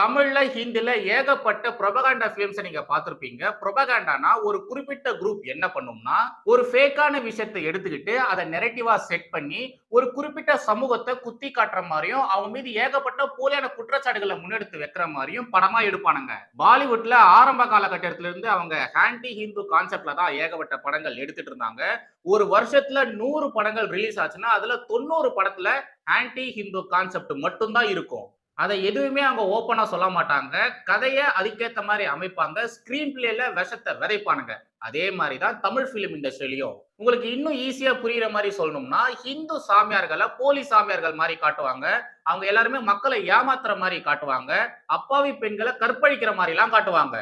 தமிழ்ல ஹிந்தில ஏகப்பட்ட ப்ரொபகாண்டா ஃபிலிம்ஸ் நீங்க பார்த்துருப்பீங்க. ப்ரொபகாண்டானா ஒரு குறிப்பிட்ட குரூப் என்ன பண்ணும்னா ஒரு ஃபேக்கான விஷயத்தை எடுத்துக்கிட்டு அதை நெரட்டிவா செட் பண்ணி ஒரு குறிப்பிட்ட சமூகத்தை குத்தி காட்டுற மாதிரியும் அவங்க மீது ஏகப்பட்ட போலியான குற்றச்சாட்டுகளை முன்னெடுத்து வைக்கிற மாதிரியும் படமா எடுப்பானுங்க. பாலிவுட்ல ஆரம்ப காலகட்டத்தில இருந்து அவங்க ஹாண்டி ஹிந்து கான்செப்ட்ல தான் ஏகப்பட்ட படங்கள் எடுத்துட்டு இருந்தாங்க. ஒரு வருஷத்துல நூறு படங்கள் ரிலீஸ் ஆச்சுன்னா அதுல தொண்ணூறு படத்துல ஆன்டி ஹிந்து கான்செப்ட் மட்டும்தான் இருக்கும். அதை எதுவுமே அவங்க ஓப்பனாக சொல்ல மாட்டாங்க. கதையை அதுக்கேற்ற மாதிரி அமைப்பாங்க. ஸ்க்ரீன் பிளேல விஷத்தை விதைப்பானுங்க. அதே மாதிரி தான் தமிழ் ஃபிலிம் இண்டஸ்ட்ரியிலையும் உங்களுக்கு இன்னும் ஈஸியாக புரியுற மாதிரி சொல்லணும்னா ஹிந்து சாமியார்களை போலி சாமியார்கள் மாதிரி காட்டுவாங்க. அவங்க எல்லாருமே மக்களை ஏமாத்துற மாதிரி காட்டுவாங்க. அப்பாவி பெண்களை கற்பழிக்கிற மாதிரிலாம் காட்டுவாங்க.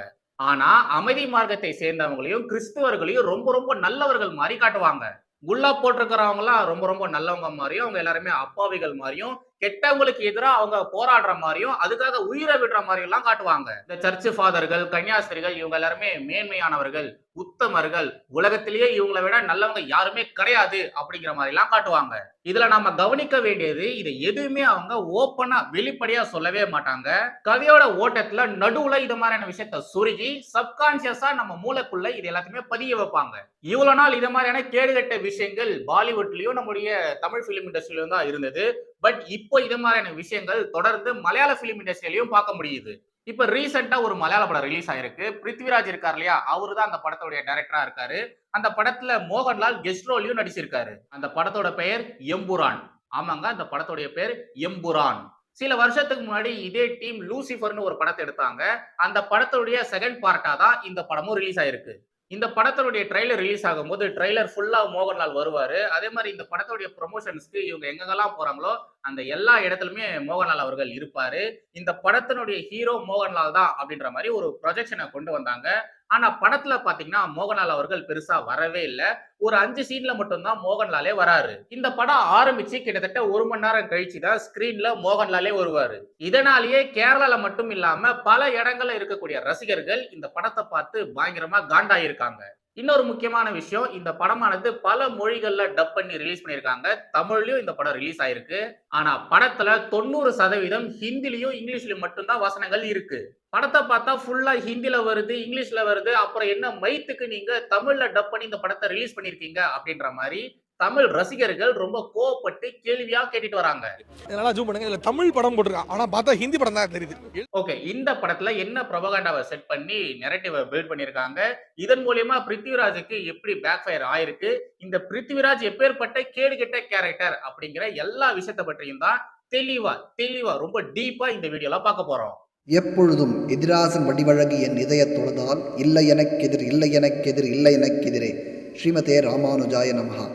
ஆனா அமைதி மார்க்கத்தை சேர்ந்தவங்களையும் கிறிஸ்துவர்களையும் ரொம்ப ரொம்ப நல்லவர்கள் மாதிரி காட்டுவாங்க. குல்லா போட்டிருக்கிறவங்களாம் ரொம்ப ரொம்ப நல்லவங்க மாதிரியும் அவங்க எல்லாருமே அப்பாவிகள் மாதிரியும் கெட்டவங்களுக்கு எதிராக அவங்க போராடுற மாதிரியும் அதுக்காக உயிரை விடுற மாதிரியும் எல்லாம் காட்டுவாங்க. இந்த சர்ச்சு ஃபாதர்கள் கன்னியாஸ்திரிகள் இவங்க எல்லாருமே மேன்மையானவர்கள் உத்தமர்கள். உலகத்திலேயே இவங்களை விட நல்லவங்க யாருமே கிடையாது அப்படிங்கிற மாதிரி எல்லாம் காட்டுவாங்க. இதுல நம்ம கவனிக்க வேண்டியது இதை எதுவுமே அவங்க ஓப்பனா வெளிப்படையா சொல்லவே மாட்டாங்க. கதையோட ஓட்டத்துல நடுவுல இது மாதிரியான விஷயத்த சுருகி சப்கான்சியஸா நம்ம மூளைக்குள்ள இது எல்லாத்தையுமே பதிய வைப்பாங்க. இவ்வளவு நாள் இது மாதிரியான கேடுகட்ட விஷயங்கள் பாலிவுட்லயும் நம்முடைய தமிழ் பிலிம் இண்டஸ்ட்ரியிலும் தான் இருந்தது. பட் இப்போ இது மாதிரியான விஷயங்கள் தொடர்ந்து மலையாள பிலிம் இண்டஸ்ட்ரியிலையும் பார்க்க முடியுது. இப்ப ரீசெண்டா ஒரு மலையாள படம் ரிலீஸ் ஆயிருக்கு. பிருத்விராஜ் இருக்கார் இல்லையா? அவரு தான் அந்த படத்துடைய டைரக்டரா இருக்காரு. அந்த படத்துல மோகன்லால் கெஸ்ட் ரோலையும் நடிச்சிருக்காரு. அந்த படத்தோட பெயர் எம்புரான். ஆமாங்க அந்த படத்துடைய பெயர் எம்புரான். சில வருஷத்துக்கு முன்னாடி இதே டீம் லூசிஃபர்னு ஒரு படத்தை எடுத்தாங்க. அந்த படத்துடைய செகண்ட் பார்ட்டா தான் இந்த படமும் ரிலீஸ் ஆயிருக்கு. இந்த படத்தினுடைய ட்ரெய்லர் ரிலீஸ் ஆகும்போது ட்ரைலர் ஃபுல்லா மோகன்லால் வருவாரு. அதே மாதிரி இந்த படத்துடைய ப்ரொமோஷன்ஸ்க்கு இவங்க எங்கெங்கெல்லாம் போறாங்களோ அந்த எல்லா இடத்துலயுமே மோகன்லால் அவர்கள் இருப்பாரு. இந்த படத்தினுடைய ஹீரோ மோகன்லால் தான் அப்படின்ற மாதிரி ஒரு ப்ரொஜெக்ஷனை கொண்டு வந்தாங்க. ஆனா படத்துல பாத்தீங்கன்னா மோகன்லால் அவர்கள் பெருசா வரவே இல்லை. ஒரு அஞ்சு சீன்ல மட்டும்தான் மோகன்லாலே வராரு. இந்த படம் ஆரம்பிச்சு கிட்டத்தட்ட ஒரு மணி நேரம் கழிச்சு தான் ஸ்கிரீன்ல மோகன்லாலே வருவாரு. இதனாலேயே கேரளால மட்டும் இல்லாம பல இடங்கள்ல இருக்கக்கூடிய ரசிகர்கள் இந்த படத்தை பார்த்து பயங்கரமா காண்டாயிருக்காங்க. இன்னொரு முக்கியமான விஷயம் இந்த படமானது பல மொழிகள்ல டப் பண்ணி ரிலீஸ் பண்ணியிருக்காங்க. தமிழ்லயும் இந்த படம் ரிலீஸ் ஆயிருக்கு. ஆனா படத்துல தொண்ணூறு சதவீதம் ஹிந்திலையும் இங்கிலீஷ்லயும் மட்டும்தான் வசனங்கள் இருக்கு. படத்தை பார்த்தா ஃபுல்லா ஹிந்தில வருது இங்கிலீஷ்ல வருது. அப்புறம் என்ன மைத்துக்கு நீங்க தமிழ்ல டப் பண்ணி இந்த படத்தை ரிலீஸ் பண்ணிருக்கீங்க அப்படின்ற மாதிரி தமிழ் ரசிகர்கள் ரொம்ப கோவப்பட்டு கேள்வியா கேட்டுட்டு வராங்க. நல்லா ஜூம் பண்ணுங்க. இதுல தமிழ் படம் போட்டிருக்கான் ஆனா பார்த்தா ஹிந்தி படம் தான் தெரியுது. ஓகே இந்த படத்துல என்ன ப்ரொபகாண்டாவை செட் பண்ணி நெரட்டிவை பில்ட் பண்ணிருக்காங்க இதன் மூலியமா பிருத்திவிராஜுக்கு எப்படி பேக் ஃபயர் ஆயிருக்கு? இந்த பிருத்திவிராஜ் எப்பேற்பட்ட கேடுகெட்ட கேரக்டர் அப்படிங்கிற எல்லா விஷயத்தை பற்றியும் தான் தெளிவா தெளிவா ரொம்ப டீப்பா இந்த வீடியோல பார்க்க போறோம். எப்பொழுதும் எதிராசன் வடிவழகு என் இதயத் தொழுதால் இல்லை எனக்கெதிர் இல்லை எனக்கெதிர் இல்லை எனக்கெதிரே ஸ்ரீமதே ராமானுஜாய நமஹா.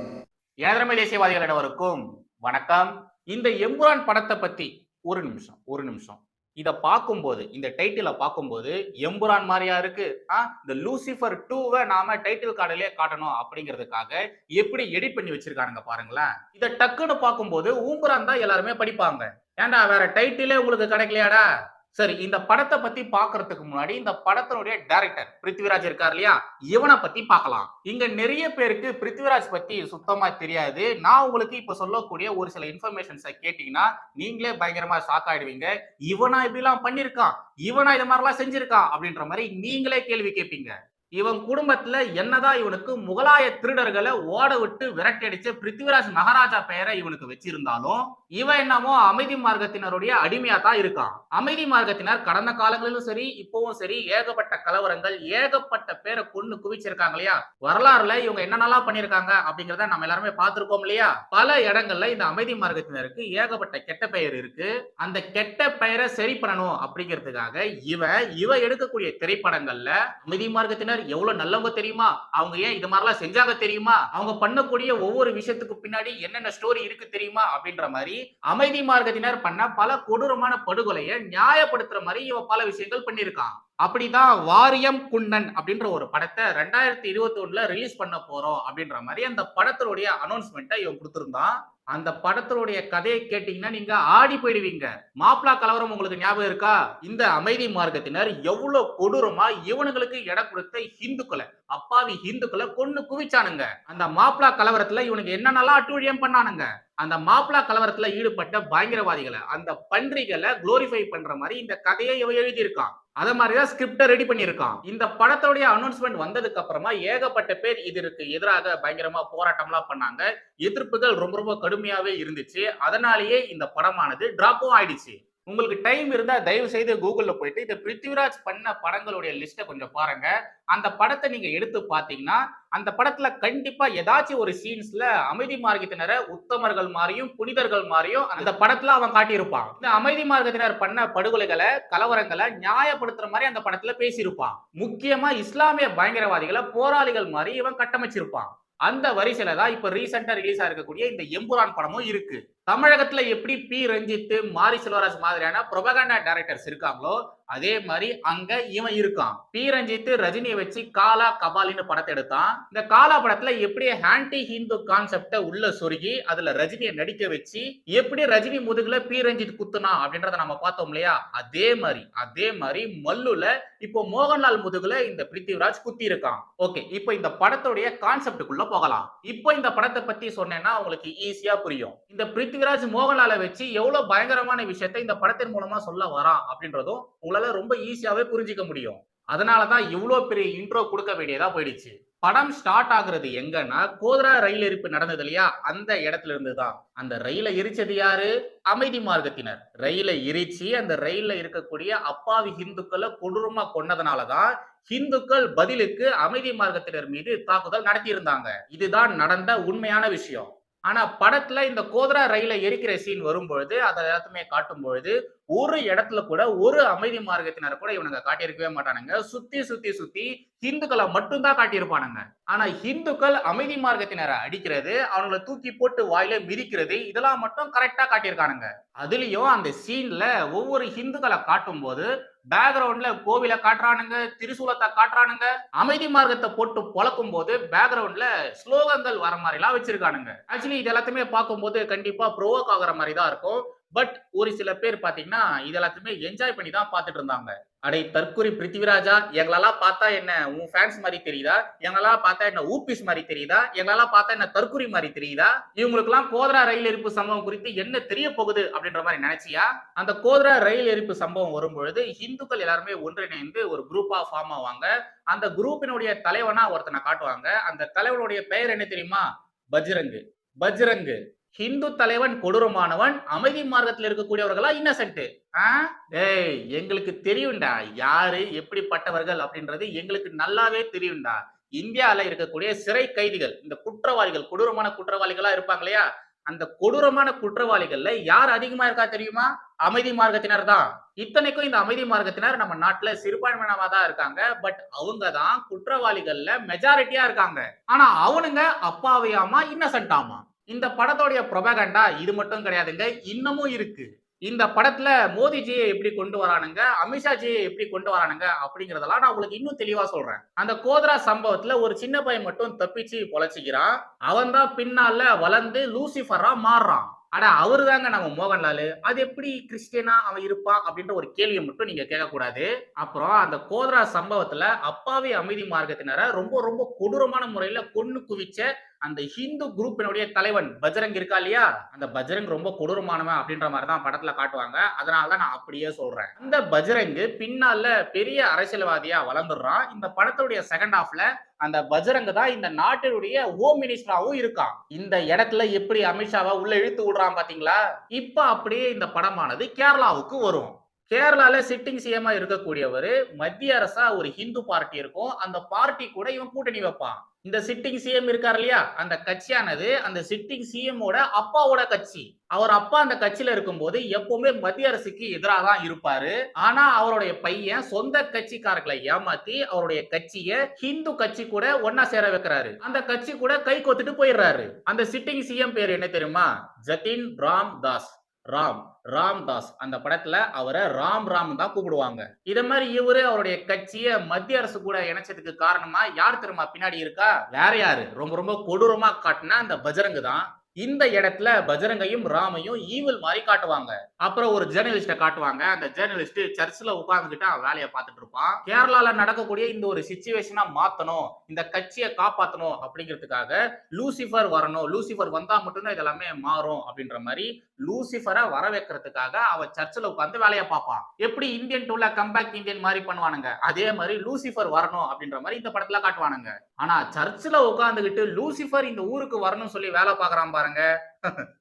ஏதரமை தேசியவாதிகள் அனைவருக்கும் வணக்கம். இந்த எம்புரான் படத்தை பத்தி ஒரு நிமிஷம் ஒரு நிமிஷம். இத பார்க்கும்போது இந்த டைட்டில பார்க்கும்போது எம்புரான் மாதிரியா இருக்கு? ஆ இந்த லூசிஃபர் டூவை நாம டைட்டில் கார்டிலே காட்டணும் அப்படிங்கிறதுக்காக எப்படி எடிட் பண்ணி வச்சிருக்கானுங்க பாருங்களேன். இதை டக்குன்னு பார்க்கும்போது ஊம்புரான் தான் எல்லாருமே படிப்பாங்க. ஏன்டா வேற டைட்டிலே உங்களுக்கு கிடைக்கலையாடா? சரி இந்த படத்தை பத்தி பாக்குறதுக்கு முன்னாடி இந்த படத்தினுடைய டைரக்டர் பிருத்திவிராஜ் இருக்கார் இல்லையா? இவனை பத்தி பார்க்கலாம் இங்க நிறைய பேருக்கு பிருத்திவிராஜ் பத்தி சுத்தமா தெரியாது. நான் உங்களுக்கு இப்ப சொல்லக்கூடிய ஒரு சில இன்ஃபர்மேஷன்ஸை கேட்டீங்கன்னா நீங்களே பயங்கரமா ஷாக் ஆயிடுவீங்க. இவனா இப்படிலாம் பண்ணிருக்கான் இவனா இது மாதிரிலாம் செஞ்சிருக்கான் அப்படின்ற மாதிரி நீங்களே கேள்வி கேட்பீங்க. இவன் குடும்பத்துல என்னதான் இவனுக்கு முகலாய திருடர்களை ஓட விட்டு விரட்டி அடிச்ச பிருத்திவிராஜ் மகாராஜா பெயரை இவனுக்கு வச்சிருந்தாலும் இவன் என்னமோ அமைதி மார்க்கத்தினருடைய அடிமையா தான் இருக்கான். அமைதி மார்க்கத்தினர் கடந்த காலங்களிலும் சரி இப்பவும் சரி ஏகப்பட்ட கலவரங்கள் ஏகப்பட்ட பேரை கொண்டு குவிச்சிருக்காங்க இல்லையா? வரலாறுல இவங்க என்னென்னலாம் பண்ணிருக்காங்க அப்படிங்கிறத நம்ம எல்லாருமே பார்த்திருக்கோம் இல்லையா? பல இடங்கள்ல இந்த அமைதி மார்க்கத்தினருக்கு ஏகப்பட்ட கெட்ட பெயர் இருக்கு. அந்த கெட்ட பெயரை சரி பண்ணணும் அப்படிங்கிறதுக்காக இவன் இவ எடுக்கக்கூடிய திரைப்படங்கள்ல அமைதி மார்க்கத்தினர் எவ்வளவு நல்லவங்க தெரியுமா? அவங்க ஏன் இது மாதிரிலாம் செஞ்சாங்க தெரியுமா? அவங்க பண்ணக்கூடிய ஒவ்வொரு விஷயத்துக்கு பின்னாடி என்னென்ன ஸ்டோரி இருக்கு தெரியுமா? அப்படின்ற மாதிரி அமைதி மார்க்கத்தினர் பண்ண பல கொடூரமான படுகொலையை நியாயப்படுத்துற மாதிரி இவன் பல விஷயங்கள் பண்ணியிருக்கான். அப்படிதான் வாரியம் குன்னன் அப்படின்ற ஒரு படத்தை ரெண்டாயிரத்தி இருபத்தி ஒண்ணுல ரிலீஸ் பண்ண போறோம் அப்படின்ற மாதிரி அந்த படத்தினுடைய அனௌன்ஸ்மெண்ட்டை இவன் கொடுத்துருந்தான். அந்த படத்தினுடைய கதையை கேட்டீங்கன்னா நீங்க ஆடி போயிடுவீங்க. மாப்பிளா கலவரம் உங்களுக்கு ஞாபகம் இருக்கா? இந்த அமைதி மார்க்கத்தினர் எவ்வளவு கொடூரமா இவனுங்களுக்கு இட கொடுத்த ஹிந்துக்களை அப்பாவி ஹிந்துக்களை கொண்டு குவிச்சானுங்க. அந்த மாப்பிளா கலவரத்துல இவனுக்கு என்னென்னலாம் அட்டுழியம் பண்ணானுங்க? அந்த மாப்பிளா கலவரத்துல ஈடுபட்ட பயங்கரவாதிகளை அந்த பன்றிகளை குளோரிஃபை பண்ற மாதிரி இந்த கதையை இவன் எழுதியிருக்கான். அத மாதிரிதான் ஸ்கிரிப்டை ரெடி பண்ணியிருக்கான். இந்த படத்தோடைய அனௌன்ஸ்மெண்ட் வந்ததுக்கு அப்புறமா ஏகப்பட்ட பேர் இதற்கு எதிராக பயங்கரமா போராட்டம்லாம் பண்ணாங்க. எதிர்ப்புகள் ரொம்ப ரொம்ப கடுமையாவே இருந்துச்சு. அதனாலேயே இந்த படமானது டிராப்பும் ஆயிடுச்சு. உங்களுக்கு டைம் இருந்தால் தயவு செய்து கூகுளில் போயிட்டு இந்த பிருத்திவிராஜ் பண்ண படங்களுடைய லிஸ்ட்டை கொஞ்சம் பாருங்க. அந்த படத்தை நீங்கள் எடுத்து பார்த்தீங்கன்னா அந்த படத்துல கண்டிப்பாக ஏதாச்சும் ஒரு சீன்ஸ்ல அமைதி மார்க்கத்தினரை உத்தமர்கள் மாதிரியும் புனிதர்கள் மாதிரியும் அந்த படத்துல அவன் காட்டியிருப்பான். இந்த அமைதி மார்க்கத்தினர் பண்ண படுகொலைகளை கலவரங்களை நியாயப்படுத்துற மாதிரி அந்த படத்துல பேசியிருப்பான். முக்கியமா இஸ்லாமிய பயங்கரவாதிகளை போராளிகள் மாதிரி இவன் கட்டமைச்சிருப்பான். அந்த வரிசையில தான் இப்ப ரீசெண்டா ரிலீஸ் ஆயிருக்கக்கூடிய இந்த எம்புரான் படமும் இருக்கு. தமிழகத்துல எப்படி பி ரஞ்சித் மாரி செல்வராஜ் மாதிரியான புரபகண்டா டைரக்டர்ஸ் இருக்காங்களோ அதே மாதிரி அங்க இவன் இருக்கான். பி ரஞ்சித் ரஜினியை வச்சு காலா கபாலின்னு படத்தை எடுத்தான். இந்த காலா படத்துல எப்படி ஆன்டி ஹிந்து கான்செப்ட உள்ள சொருகி அதுல ரஜினியை நடிக்க வச்சு எப்படி ரஜினி முதுகுல பி ரஞ்சித் குத்துனா அப்படின்றத நம்ம பார்த்தோம் இல்லையா? அதே மாதிரி அதே மாதிரி மல்லுல இப்போ மோகன்லால் முதுகுல இந்த பிருத்திவிராஜ் குத்தி இருக்கான் ஓகே இப்போ இந்த படத்துடைய கான்செப்டுக்குள்ள போகலாம். இப்போ இந்த படத்தை பத்தி சொன்னேன்னா உங்களுக்கு ஈஸியா புரியும். இந்த பிரித்தி பிருத்திவிராஜ் மோகன்லாலை வச்சு எவ்வளவு பயங்கரமான விஷயத்தை இந்த படத்தின் மூலமா சொல்ல வரான் அப்படின்றதும் உங்களால ரொம்ப ஈஸியாவே புரிஞ்சிக்க முடியும். அதனாலதான் இவ்வளவு பெரிய இன்ட்ரோ கொடுக்க வேண்டியதா போயிடுச்சு. படம் ஸ்டார்ட் ஆகுறது எங்கன்னா கோதரா ரயில் எரிப்பு நடந்தது இல்லையா? அந்த இடத்துல இருந்து தான் அந்த ரயில எரிச்சது யாரு? அமைதி மார்க்கத்தினர். ரயிலை எரிச்சு அந்த ரயில்ல இருக்கக்கூடிய அப்பாவி ஹிந்துக்களை கொடூரமா கொன்னதுனாலதான் ஹிந்துக்கள் பதிலுக்கு அமைதி மார்க்கத்தினர் மீது தாக்குதல் நடத்தி இருந்தாங்க இதுதான் நடந்த உண்மையான விஷயம். ஆனா படத்துல இந்த கோதரா ரயில எரிக்கிற சீன் வரும்பொழுது அதை எல்லாத்தையுமே காட்டும் பொழுது ஒரு இடத்துல கூட ஒரு அமைதி மார்க்கத்தினர் கூட இவனுங்க காட்டியிருக்கவே மாட்டானுங்க. சுத்தி சுத்தி சுத்தி ஹிந்துக்களை மட்டும்தான் காட்டியிருப்பானுங்க. ஆனா ஹிந்துக்கள் அமைதி மார்க்கத்தினரை அடிக்கிறது அவங்கள தூக்கி போட்டு வாயில மிதிக்கிறது இதெல்லாம் மட்டும் கரெக்டா காட்டியிருக்கானுங்க. அதுலயும் அந்த சீன்ல ஒவ்வொரு ஹிந்துக்களை காட்டும் போது பேக்ரவுண்ட்ல கோவில காட்டுறானுங்க திரிசூலத்தை காட்டுறானுங்க அமைதி மார்க்கத்தை போட்டு பொழக்கும் போது பேக்ரவுண்ட்ல ஸ்லோகங்கள் வர மாதிரி எல்லாம் வச்சிருக்கானுங்க. ஆக்சுவலி இது எல்லாத்தையுமே பார்க்கும்போது கண்டிப்பா ப்ரோவோக் ஆகுற மாதிரி தான் இருக்கும். பட் ஒரு சில பேர் பாத்தீங்கன்னா இது எல்லாத்தையுமே என்ஜாய் பண்ணி தான் பார்த்துட்டு இருந்தாங்க. அடை தற்குறி பிருத்திவிராஜா எங்களெல்லாம் பார்த்தா என்ன உன் ஃபேன்ஸ் மாதிரி தெரியுதா? எங்களெல்லாம் பார்த்தா என்ன ஊபிஸ் மாதிரி தெரியுதா? எங்களெல்லாம் பார்த்தா என்ன தற்குறி மாதிரி தெரியுதா? இவங்களுக்குலாம் கோதரா ரயில் எரிப்பு சம்பவம் குறித்து என்ன தெரிய போகுது அப்படின்ற மாதிரி நினைச்சியா? அந்த கோதரா ரயில் எரிப்பு சம்பவம் வரும்பொழுது இந்துக்கள் எல்லாருமே ஒன்றிணைந்து ஒரு குரூப்பா ஃபார்ம் ஆவாங்க. அந்த குரூப்பினுடைய தலைவனா ஒருத்தனை காட்டுவாங்க. அந்த தலைவனுடைய பெயர் என்ன தெரியுமா? பஜ்ரங்கு. பஜ்ரங்கு. ஹிந்து தலைவன் கொடூரமானவன் அமைதி மார்க்கத்தில் இருக்கக்கூடியவர்களா இன்னசென்ட் டேய் எங்களுக்கு தெரியும்டா. யாரு எப்படிப்பட்டவர்கள் அப்படின்றது எங்களுக்கு நல்லாவே தெரியும்டா. இந்தியாவில் இருக்கக்கூடிய சிறை கைதிகள் இந்த குற்றவாளிகள் கொடூரமான குற்றவாளிகளா இருப்பாங்க இல்லையா அந்த கொடூரமான குற்றவாளிகள்ல யார் அதிகமா இருக்கா தெரியுமா? அமைதி மார்க்கத்தினர் தான். இத்தனைக்கும் இந்த அமைதி மார்க்கத்தினர் நம்ம நாட்டுல சிறுபான்மையினமா தான் இருக்காங்க. பட் அவங்க தான் குற்றவாளிகள்ல மெஜாரிட்டியா இருக்காங்க. ஆனா அவனுங்க அப்பாவையாமா இன்னசென்டாமா இந்த படத்தோடைய ப்ரொபகண்டா இது மட்டும் கிடையாதுங்க இன்னமும் இருக்கு. இந்த படத்துல மோதிஜியை எப்படி கொண்டு வரானுங்க அமித்ஷாஜியை எப்படி கொண்டு வரானுங்க அப்படிங்கறதெல்லாம் நான் உங்களுக்கு இன்னும் தெளிவா சொல்றேன். அந்த கோத்ரா சம்பவத்துல ஒரு சின்ன பையன் மட்டும் தப்பிச்சு பொழைச்சிக்கிறான். அவன் தான் பின்னால வளர்ந்து லூசிஃபரா மாறுறான். அட அவரு தாங்க நம்ம மோகன்லால். அது எப்படி கிறிஸ்டியனா அவன் இருப்பான் அப்படின்ற ஒரு கேள்வியை மட்டும் நீங்க கேட்கக்கூடாது. அப்புறம் அந்த கோதரா சம்பவத்துல அப்பாவி அமைதி மார்க்கத்தினரை ரொம்ப ரொம்ப கொடூரமான முறையில கொன்னு குவிச்ச அந்த ஹிந்து குரூப்பினுடைய தலைவன் பஜரங் இருக்கா இல்லையா? அந்த பஜரங் ரொம்ப கொடூரமானவன் அப்படின்ற மாதிரி தான் படத்துல காட்டுவாங்க. அதனால தான் நான் அப்படியே சொல்றேன். அந்த பஜ்ரங்கு பின்னால பெரிய அரசியல்வாதியா வளர்ந்துடுறான். இந்த படத்துடைய செகண்ட் ஹாஃப்ல அந்த பஜரங்க தான் இந்த நாட்டினுடைய ஹோம் மினிஸ்டராகவும் இருக்கான். இந்த இடத்துல எப்படி அமித்ஷாவை உள்ள இழுத்து விடுறான் பாத்தீங்களா? இப்ப அப்படியே இந்த படமானது கேரளாவுக்கு வரும். கேரளால சிட்டிங் சிஎம்மா இருக்கக்கூடியவர் மத்திய அரசா ஒரு ஹிந்து பார்ட்டி இருக்கும். அந்த பார்ட்டி கூட இவன் கூட்டணி வைப்பான். இந்த சிட்டிங் சிஎம் இருக்கார் இல்லையா? அந்த கட்சியானது அந்த சிட்டிங் சிஎம்மோட அப்பாவோட கட்சி. அவர் அப்பா அந்த கட்சியில இருக்கும்போது எப்பவுமே மத்திய அரசுக்கு எதிராக தான் இருப்பாரு. ஆனா அவருடைய பையன் சொந்த கட்சிக்காரர்களை ஏமாத்தி அவருடைய கட்சிய ஹிந்து கட்சி கூட ஒன்னா சேர வைக்கிறாரு. அந்த கட்சி கூட கை கொத்துட்டு போயிடுறாரு. அந்த சிட்டிங் சிஎம் பேர் என்ன தெரியுமா? ஜதின் ராம் தாஸ் ராம். ராம்தாஸ். அந்த படத்துல அவரை ராம் ராம் தான் கூப்பிடுவாங்க. இத மாதிரி இவரு அவருடைய கட்சியை மத்திய அரசு கூட இணைச்சதுக்கு காரணமா யார் தெரியுமா? பின்னாடி இருக்கா? வேற யாரு? ரொம்ப ரொம்ப கொடூரமா காட்டினா அந்த பஜரங்கு தான். இந்த இடத்துல பஜரங்கையும் ராமையும் ஈவில் மாதிரி காட்டுவாங்க. அப்புறம் ஒரு ஜேர்னலிஸ்ட காட்டுவாங்க. அந்த ஜேர்னலிஸ்ட் சர்ச்சில் உட்காந்துக்கிட்டு அவன் வேலையை பார்த்துட்டு இருப்பான். கேரளால நடக்கக்கூடிய இந்த ஒரு சுச்சுவேஷனா மாத்தணும். இந்த கட்சியை காப்பாத்தணும் அப்படிங்கிறதுக்காக லூசிஃபர் வரணும். லூசிஃபர் வந்தா மட்டும்தான் இதெல்லாமே மாறும் அப்படின்ற மாதிரி லூசிஃபரை வர வைக்கிறதுக்காக அவன் சர்ச்சில் உட்காந்து வேலையை பார்ப்பான். எப்படி இந்தியன் டூல கம்பேக் இந்தியன் மாதிரி பண்ணுவானுங்க? அதே மாதிரி லூசிஃபர் வரணும் அப்படின்ற மாதிரி இந்த படத்துல காட்டுவானுங்க. ஆனா சர்ச்சில் உட்காந்துக்கிட்டு லூசிஃபர் இந்த ஊருக்கு வரணும்னு சொல்லி வேலை பார்க்கறான் பாருங்க.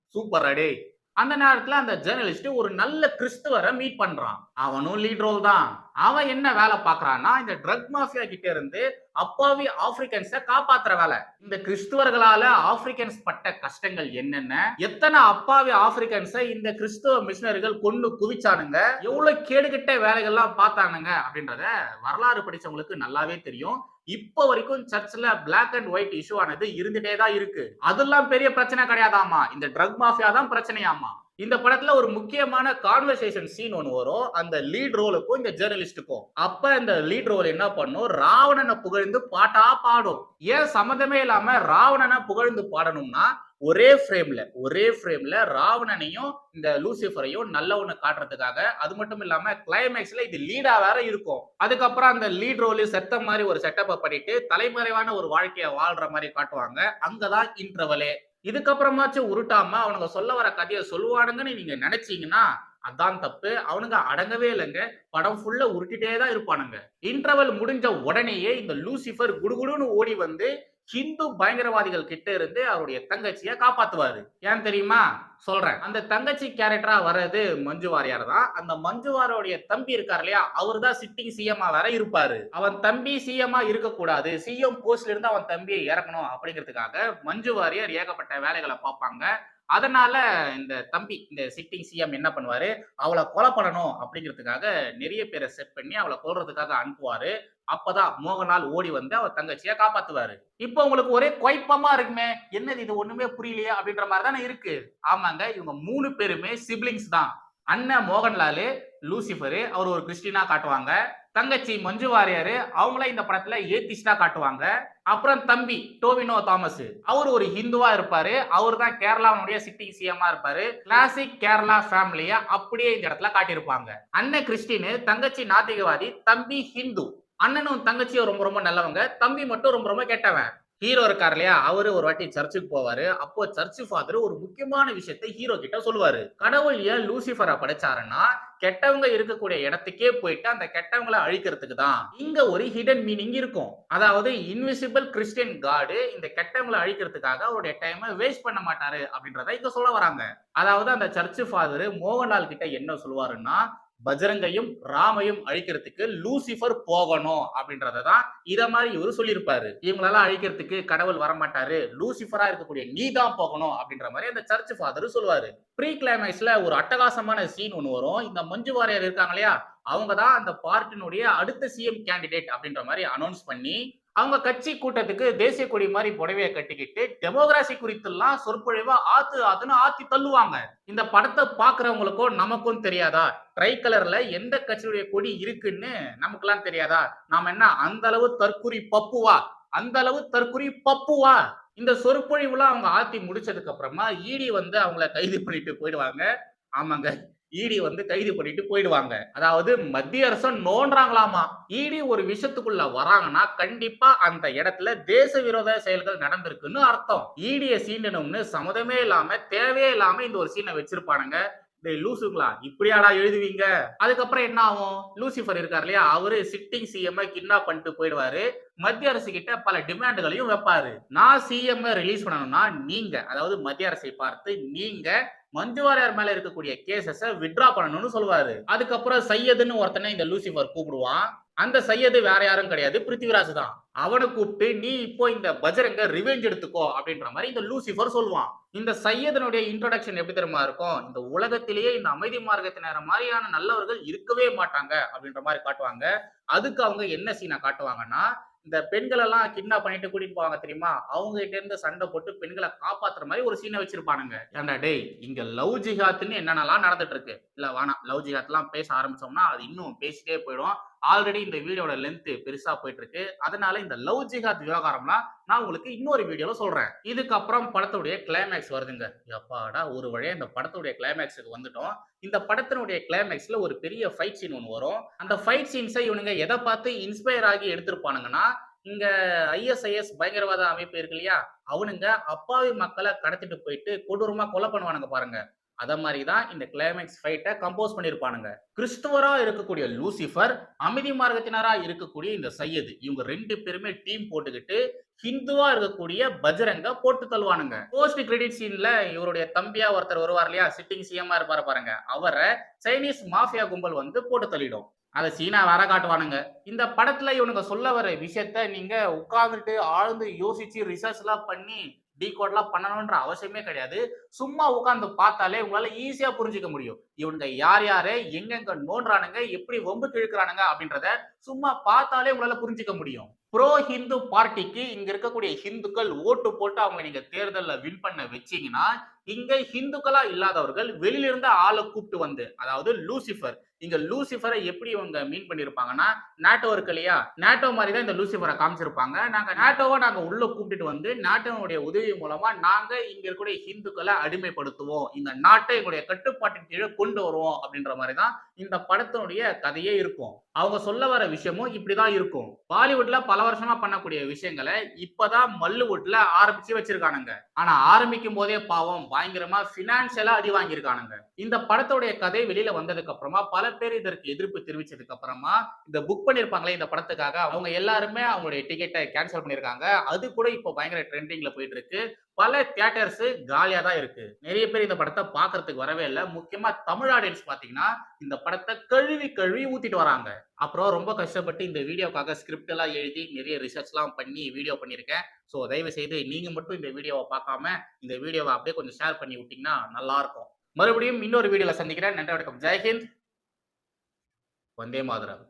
சூப்பர் அடே அந்த நேரத்துல அந்த ஜேர்னலிஸ்ட் ஒரு நல்ல கிறிஸ்துவரை மீட் பண்றான். அவனும் லீட் ரோல் தான். அவன் என்ன வேலை பார்க்கறான்னா இந்த ட்ரக் மாஃபியா கிட்ட இருந்து அப்பாவி ஆப்பிரிக்கன்ஸ காப்பாத்துற வேலை. இந்த கிறிஸ்துவர்களால ஆப்பிரிக்கன்ஸ் பட்ட கஷ்டங்கள் என்னென்ன? எத்தனை அப்பாவி ஆப்பிரிக்கன்ஸ இந்த கிறிஸ்துவ மிஷினரிகள் கொண்டு குவிச்சானுங்க? எவ்வளவு கேடுகெட்ட வேலைகள்லாம் பார்த்தானுங்க? அப்படின்றத வரலாறு படிச்சவங்களுக்கு நல்லாவே தெரியும். இப்ப வரைக்கும் சர்ச்சில் பிளாக் அண்ட் ஒயிட் இஷ்யூ ஆனது இருந்துட்டே தான் இருக்கு. அதெல்லாம் பெரிய பிரச்சனை கிடையாதாமா இந்த ட்ரக் மாஃபியா தான் பிரச்சனையாமா இந்த படத்துல ஒரு முக்கியமான கான்வர்சேஷன் சீன் ஒன்று வரும். அந்த லீட் ரோலுக்கும் இந்த ஜேர்னலிஸ்டுக்கும் அப்ப இந்த லீட் ரோல் என்ன பண்ணும்? ராவணனை புகழ்ந்து பாட்டா பாடும். ஏன் சம்மந்தமே இல்லாம ராவணனை புகழ்ந்து பாடணும்னா ஒரே ஃப்ரேம்ல ஒரே ஃப்ரேம்ல ராவணனையும் இந்த லூசிஃபரையும் நல்லவனை காட்டுறதுக்காக. அது மட்டும் இல்லாம கிளைமேக்ஸ்ல இது லீடா வேற இருக்கும். அதுக்கப்புறம் அந்த லீட் ரோல் செத்த மாதிரி ஒரு செட்டப்பை பண்ணிட்டு தலைமறைவான ஒரு வாழ்க்கையை வாழ்ற மாதிரி காட்டுவாங்க. அங்கதான் இன்ட்ரவலே இதுக்கப்புறமாச்சும் உருட்டாம அவனுங்க சொல்ல வர கதையை சொல்லுவானுங்கன்னு நீங்க நினைச்சீங்கன்னா அதான் தப்பு. அவனுங்க அடங்கவே இல்லைங்க. படம் ஃபுல்லா உருட்டிட்டே தான் இருப்பானுங்க. இன்டர்வல் முடிஞ்ச உடனேயே இந்த லூசிஃபர் குடுகுடுன்னு ஓடி வந்து ஹிந்து பயங்கரவாதிகள் கிட்ட இருந்து அவருடைய தங்கச்சியை காப்பாத்துவாரு. ஏன் தெரியுமா? சொல்றேன். அந்த தங்கச்சி கேரக்டரா வர்றது மஞ்சு வாரியார் தான். அந்த மஞ்சுவாரோடைய தம்பி இருக்கார் இல்லையா? அவர் தான் சிட்டிங் சிஎம்மா வேற இருப்பாரு. அவன் தம்பி சிஎம்மா இருக்கக்கூடாது. சிஎம் போஸ்ட்ல இருந்து அவன் தம்பியை இறக்கணும் அப்படிங்கிறதுக்காக மஞ்சு வாரியார் ஏகப்பட்ட வேலைகளை பார்ப்பாங்க. அதனால இந்த தம்பி இந்த சிட்டிங் சிஎம் என்ன பண்ணுவாரு? அவளை கொலை பண்ணணும் அப்படிங்கிறதுக்காக நிறைய பேரை செட் பண்ணி அவளை கொல்றதுக்காக அனுப்புவாரு. அப்பதான் மோகன்லால் ஓடி வந்து அவர் தங்கச்சியை காப்பாத்துவாரு. இப்போ உங்களுக்கு ஒரே குழப்பமா இருக்குமே என்னது இது ஒண்ணுமே புரியலையே அப்படின்ற மாதிரி தானே இருக்கு. ஆமாங்க இவங்க மூணு பேருமே சிப்ளிங்ஸ் தான். அண்ணன் மோகன்லாலு லூசிஃபரு அவர் ஒரு கிறிஸ்டினா காட்டுவாங்க. தங்கச்சி மஞ்சு வாரியாரு அவங்கள இந்த படத்துல ஏத்திஸ்டா காட்டுவாங்க. அப்புறம் தம்பி டோவினோ தாமஸ் அவர் ஒரு ஹிந்துவா இருப்பாரு. அவர் தான் கேரளாவுடைய சிட்டிங் சிஎம்மா இருப்பாரு. கிளாசிக் கேரளா ஃபேமிலிய அப்படியே இந்த இடத்துல காட்டியிருப்பாங்க. அண்ணன் கிறிஸ்டின் தங்கச்சி நாத்திகவாதி தம்பி ஹிந்து. அண்ணனும் தங்கச்சியும் ரொம்ப ரொம்ப நல்லவங்க. தம்பி மட்டும் ரொம்ப ரொம்ப கெட்டவன். ஹீரோ இருக்கார் இல்லையா? அவரு ஒரு வாட்டி சர்ச்சுக்கு போவாரு. அப்போ சர்ச்சு ஃபாதர் ஒரு முக்கியமான விஷயத்தை ஹீரோ கிட்ட சொல்லுவாரு. கடவுள் ஏன் லூசிஃபரா படைச்சாருன்னா கெட்டவங்க இருக்கக்கூடிய இடத்துக்கே போயிட்டு அந்த கெட்டவங்களை அழிக்கிறதுக்கு தான். இங்க ஒரு ஹிடன் மீனிங் இருக்கும். அதாவது இன்விசிபிள் கிறிஸ்டியன் காடு இந்த கெட்டவங்களை அழிக்கிறதுக்காக அவருடைய டைமை வேஸ்ட் பண்ண மாட்டாரு அப்படின்றத இங்க சொல்ல வராங்க. அதாவது அந்த சர்ச்சு ஃபாதர் மோகன்லால் கிட்ட என்ன சொல்லுவாருன்னா பஜரங்கையும் ராமையும் அழிக்கிறதுக்கு லூசிஃபர் போகணும் அப்படின்றத தான் இதை மாதிரி இவரு சொல்லியிருப்பாரு. இவங்களெல்லாம் அழிக்கிறதுக்கு கடவுள் வரமாட்டாரு. லூசிஃபரா இருக்கக்கூடிய நீ தான் போகணும் அப்படின்ற மாதிரி அந்த சர்ச் ஃபாதர் சொல்லுவாரு. ப்ரீ கிளைமேக்ஸ்ல ஒரு அட்டகாசமான சீன் ஒன்று வரும். இந்த மஞ்சு வாரியர் இருக்காங்க இல்லையா? அவங்க தான் அந்த பார்ட்டினுடைய அடுத்த சிஎம் கேண்டிடேட் அப்படின்ற மாதிரி அனௌன்ஸ் பண்ணி அவங்க கட்சி கூட்டத்துக்கு தேசிய கொடி மாதிரி புடவையை கட்டிக்கிட்டு டெமோகிராசி குறித்தெல்லாம் சொற்பொழிவா ஆத்து ஆத்துன்னு ஆத்தி தள்ளுவாங்க. இந்த படத்தை பாக்குறவங்களுக்கும் நமக்கும் தெரியாதா? ட்ரை கலர்ல எந்த கட்சியுடைய கொடி இருக்குன்னு நமக்கெல்லாம் தெரியாதா? நாம என்ன அந்த அளவு தற்குறி பப்புவா? அந்த அளவு தற்குறி பப்புவா? இந்த சொற்பொழிவுலாம் அவங்க ஆத்தி முடிச்சதுக்கு அப்புறமா ஈடி வந்து அவங்கள கைது பண்ணிட்டு போயிடுவாங்க. ஆமாங்க. இடி வந்து கைது பண்ணிட்டு போயிடுவாங்க. அதாவது மத்திய அரசு நோன்றாங்களாமா இடி ஒரு விஷயத்துக்குள்ள வராங்கன்னா கண்டிப்பா அந்த இடத்துல தேச விரோத செயல்கள் நடந்திருக்குன்னு அர்த்தம். இடிய சீண்டனும்னு சம்மதமே இல்லாம தேவையே இல்லாம இந்த ஒரு சீனை வச்சிருப்பானுங்க. டேய் லூசுங்களா? இப்படியாடா எழுதுவீங்க? அதுக்கப்புறம் என்ன ஆகும்? லூசிஃபர் இருக்கார் இல்லையா? அவரு சிட்டிங் சிஎம் கிட்னாப் பண்ணிட்டு போயிடுவாரு. மத்திய அரசு கிட்ட பல டிமாண்டுகளையும் வைப்பாரு. நான் சிஎம் ரிலீஸ் பண்ணணும்னா நீங்க அதாவது மத்திய அரசை பார்த்து நீங்க மஞ்சுவாரியார் மேல இருக்கக்கூடிய கேசஸ விட்ரா பண்ணணும்னு சொல்லுவாரு. அதுக்கப்புறம் சையதுன்னு ஒருத்தனை இந்த லூசிஃபர் கூப்பிடுவான். அந்த சையது வேற யாரும் கிடையாது. பிருத்திவிராஜ் தான். அவனை கூப்பிட்டு நீ இப்போ இந்த பஜரங்க ரிவெஞ்ச் எடுத்துக்கோ அப்படின்ற மாதிரி இந்த லூசிஃபர் சொல்லுவான். இந்த சையதனுடைய இன்ட்ரடக்ஷன் எப்படி தெரியுமா இருக்கும்? இந்த உலகத்திலேயே இந்த அமைதி மார்க்கத்தினர் மாதிரியான நல்லவர்கள் இருக்கவே மாட்டாங்க அப்படின்ற மாதிரி காட்டுவாங்க. அதுக்கு அவங்க என்ன சீனை காட்டுவாங்கன்னா இந்த பெண்கள் எல்லாம் கிட்னாப் பண்ணிட்டு கூட்டிட்டு போவாங்க தெரியுமா? அவங்க கிட்ட இருந்து சண்டை போட்டு பெண்களை காப்பாத்துற மாதிரி ஒரு சீனை வச்சிருப்பானுங்க. ஏன்டா டேய் இங்க லவ் ஜிஹாத்னு என்னென்னலாம் நடந்துட்டு இருக்கு. இல்ல வேணாம். லவ் ஜிஹாத்லாம் பேச ஆரம்பிச்சோம்னா அது இன்னும் பேசிட்டே போயிடும். ஆல்ரெடி இந்த வீடியோட லென்த்து பெருசா போயிட்டு இருக்கு அதனால இந்த லவ் ஜிஹாத் விவகாரம்லாம் நான் உங்களுக்கு இன்னொரு வீடியோல சொல்றேன். இதுக்கப்புறம் படத்துடைய கிளைமேக்ஸ் வருதுங்க. எப்பாடா ஒரு வழியா இந்த படத்துடைய கிளைமேக்ஸுக்கு வந்துட்டோம். இந்த படத்தினுடைய கிளைமேக்ஸ்ல ஒரு பெரிய ஃபைட் சீன் ஒன்று வரும். அந்த ஃபைட் சீன்ஸை இவனுங்க எதை பார்த்து இன்ஸ்பயர் ஆகி எடுத்திருப்பானுங்கன்னா இங்க ஐஎஸ்ஐஎஸ் பயங்கரவாத அமைப்பு இருக்கு இல்லையா? அவனுங்க அப்பாவி மக்களை கடத்திட்டு போயிட்டு கொடூரமா கொலை பண்ணுவானுங்க பாருங்க. அத மாதிரி தான் இந்த கிளைமேக்ஸ் ஃபைட்டை கம்போஸ் பண்ணியிருப்பானுங்க கிறிஸ்துவரா இருக்கக்கூடிய லூசிஃபர் அமைதி மார்க்கத்தினரா இருக்கக்கூடிய இந்த சையது. இவங்க ரெண்டு பேருமே டீம் போட்டுக்கிட்டு ஹிந்துவா இருக்கக்கூடிய பஜரங்க போட்டு தள்ளுவானுங்க. போஸ்ட் கிரெடிட் சீன்ல இவருடைய தம்பியா ஒருத்தர் வருவார் இல்லையா? சிட்டிங் சிஎம்மா இருப்பாரு பாருங்க. அவரை சைனீஸ் மாஃபியா கும்பல் வந்து போட்டு தள்ளிடும். அதை சீனா வேற காட்டுவானுங்க. இந்த படத்துல இவனுங்க சொல்ல வர விஷயத்த நீங்க உட்கார்ந்துட்டு ஆழ்ந்து யோசிச்சு ரிசர்ச் எல்லாம் பண்ணி டீகோட்லாம் பண்ணணுன்ற அவசியமே கிடையாது. சும்மா உட்காந்து பார்த்தாலே உங்களால ஈஸியா புரிஞ்சுக்க முடியும். இவனுங்க யார் யாரு எங்கெங்க நோன்றானுங்க எப்படி வம்பு கிழக்கிறானுங்க அப்படின்றத சும்மா பார்த்தாலே உங்களால புரிஞ்சுக்க முடியும். ப்ரோ ஹிந்து பார்ட்டிக்கு இங்க இருக்கக்கூடிய ஹிந்துக்கள் ஓட்டு போட்டு அவங்க நீங்க தேர்தலில் வின் பண்ண வச்சீங்கன்னா இங்க ஹிந்துக்களா இல்லாதவர்கள் வெளியிலிருந்து ஆளை கூப்பிட்டு வந்து அதாவது லூசிஃபர். இங்க லூசிஃபரை எப்படி இவங்க மீன் பண்ணிருப்பாங்கன்னா நாட்டோ இருக்கு இல்லையா? நாட்டோ மாதிரி தான் இந்த லூசிஃபரை காமிச்சிருப்பாங்க. நாங்க நாட்டோவை நாங்க உள்ள கூப்பிட்டுட்டு வந்து நாட்டோனுடைய உதவி மூலமா நாங்க இங்க இருக்கக்கூடிய ஹிந்துக்களை அடிமைப்படுத்துவோம். இந்த நாட்டை எங்களுடைய கட்டுப்பாட்டின் கீழே கொண்டு வருவோம் அப்படின்ற மாதிரி தான் இந்த படத்தினுடைய கதையே இருக்கும். அவங்க சொல்ல வர விஷயமும் இப்படிதான் இருக்கும். பாலிவுட்ல பல வருஷமா பண்ணக்கூடிய விஷயங்களை இப்பதான் மல்லுவுட்ல ஆரம்பிச்சு வச்சிருக்கானுங்க. ஆனா ஆரம்பிக்கும் போதே பாவம் பயங்கரமா பினான்சியலா அடி வாங்கியிருக்கானுங்க. இந்த படத்துடைய கதை வெளியில வந்ததுக்கு அப்புறமா பல பேர் இதற்கு எதிர்ப்பு தெரிவிச்சதுக்கு அப்புறமா இந்த புக் பண்ணிருப்பாங்களே இந்த படத்துக்காக அவங்க எல்லாருமே அவங்களுடைய டிக்கெட்டை கேன்சல் பண்ணிருக்காங்க அது கூட இப்போ பயங்கர ட்ரெண்டிங்ல போயிட்டு இருக்கு. பல தியேட்டர்ஸ் காலியா தான் இருக்கு. நிறைய பேர் இந்த படத்தை பாக்குறதுக்கு வரவே இல்லை. முக்கியமா தமிழ் ஆடியன்ஸ் பாத்தீங்கன்னா இந்த படத்தை கழுவி கழுவி ஊத்திட்டு வராங்க. அப்புறம் ரொம்ப கஷ்டப்பட்டு இந்த வீடியோக்காக ஸ்கிரிப்ட் எல்லாம் எழுதி நிறைய ரிசர்ச் எல்லாம் பண்ணி வீடியோ பண்ணியிருக்கேன். ஸோ தயவு செய்து நீங்க மட்டும் இந்த வீடியோவை பார்க்காம இந்த வீடியோவை அப்படியே கொஞ்சம் ஷேர் பண்ணி விட்டீங்கன்னா நல்லா இருக்கும். மறுபடியும் இன்னொரு வீடியோல சந்திக்கிறேன். நன்றி வணக்கம். ஜெய்ஹிந்த் வந்தே மாதரம்.